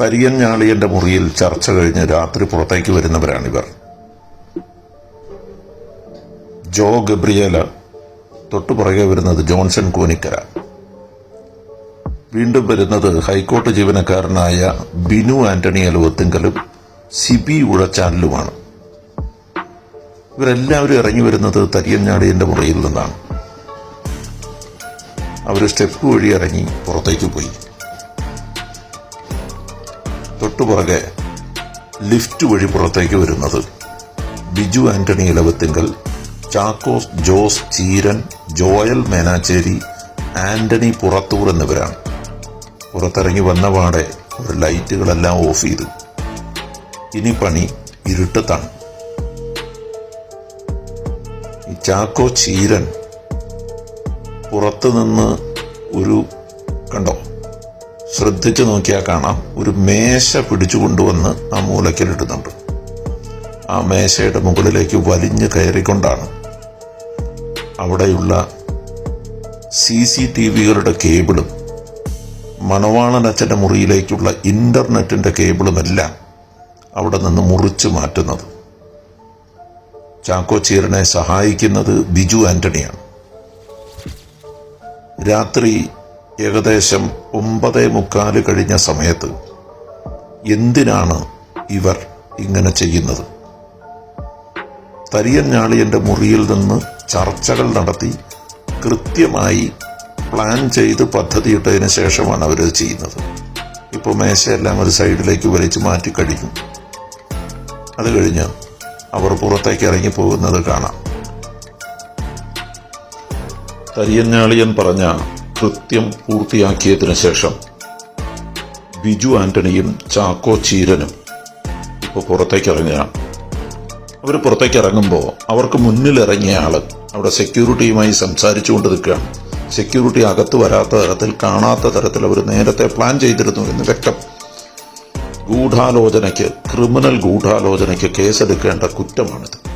തരിയൻ ഞാളിയന്റെ മുറിയിൽ ചർച്ച കഴിഞ്ഞ് രാത്രി പുറത്തേക്ക് വരുന്നവരാണിവർ. ജോ ഗബ്രിയേല തൊട്ടുപുറകെ വരുന്നത് ജോൺസൺ കൂനിക്കര. വീണ്ടും വരുന്നത് ഹൈക്കോടതി ജീവനക്കാരനായ ബിനു ആന്റണി അലുവത്തിങ്കലും സിബി ഉഴച്ചാലിലുമാണ് ഇവരെല്ലാവരും ഇറങ്ങി വരുന്നത് തരിയഞ്ഞാടിയന്റെ മുറിയിൽ നിന്നാണ്. അവർ സ്റ്റെപ്പ് വഴി ഇറങ്ങി പുറത്തേക്ക് പോയി. തൊട്ടുപുറകെ ലിഫ്റ്റ് വഴി പുറത്തേക്ക് വരുന്നത്. ബിജു ആന്റണി ഇലവത്തിങ്കൽ ചാക്കോസ് ജോസ് ചീരൻ ജോയൽ മേനാച്ചേരി ആന്റണി പുറത്തൂർ എന്നിവരാണ്. പുറത്തിറങ്ങി വന്നപാടെ ഒരു ലൈറ്റുകളെല്ലാം ഓഫ് ചെയ്തു. ഇനി പണി ഇരുട്ടത്താണ്. ഈ ചാക്കോ ചീരൻ പുറത്തു നിന്ന് ഒരു കണ്ടോ? ശ്രദ്ധിച്ചു നോക്കിയാൽ കാണാം. ഒരു മേശ പിടിച്ചു കൊണ്ടുവന്ന് ആ മൂലക്കിലിടുന്നുണ്ട് ആ മേശയുടെ മുകളിലേക്ക് വലിഞ്ഞു കയറിക്കൊണ്ടാണ്. അവിടെയുള്ള സി സി ടി വികളുടെ കേബിളും മണവാളൻ അച്ഛന്റെ മുറിയിലേക്കുള്ള ഇന്റർനെറ്റിന്റെ കേബിളുമെല്ലാം അവിടെ നിന്ന് മുറിച്ചു മാറ്റുന്നത്. ചാക്കോ ചീരനെ സഹായിക്കുന്നത് ബിജു ആന്റണിയാണ് രാത്രി ഏകദേശം ഒമ്പതേ മുക്കാൽ കഴിഞ്ഞ സമയത്ത് എന്തിനാണ് ഇവർ ഇങ്ങനെ ചെയ്യുന്നത്? തരിയൻ ഞാളിയന്റെ മുറിയിൽ നിന്ന് ചർച്ചകൾ നടത്തി കൃത്യമായി പ്ലാൻ ചെയ്ത് പദ്ധതിയിട്ടതിന് ശേഷമാണ് അവർ ചെയ്യുന്നത്. ഇപ്പോൾ മേശയെല്ലാം ഒരു സൈഡിലേക്ക് വലിച്ചു മാറ്റി കഴിഞ്ഞു. അത് കഴിഞ്ഞ് അവർ പുറത്തേക്ക് ഇറങ്ങി പോകുന്നത് കാണാം. തരിയഞ്ഞാളിയൻ പറഞ്ഞ കൃത്യം പൂർത്തിയാക്കിയതിനു ശേഷം ബിജു ആന്റണിയും ചാക്കോ ചീരനും ഇപ്പോൾ പുറത്തേക്ക് ഇറങ്ങുകയാണ് അവർ പുറത്തേക്ക് ഇറങ്ങുമ്പോൾ അവർക്ക് മുന്നിലിറങ്ങിയ ആൾ അവിടെ സെക്യൂരിറ്റിയുമായി സംസാരിച്ചുകൊണ്ട് നിൽക്കുകയാണ് സെക്യൂരിറ്റി അകത്ത് വരാത്ത തരത്തിൽ കാണാത്ത തരത്തിൽ അവർ നേരത്തെ പ്ലാൻ ചെയ്തിരുന്നു എന്ന് വ്യക്തം. ഗൂഢാലോചനയ്ക്ക് ക്രിമിനൽ ഗൂഢാലോചനയ്ക്ക് കേസെടുക്കേണ്ട കുറ്റമാണിത്.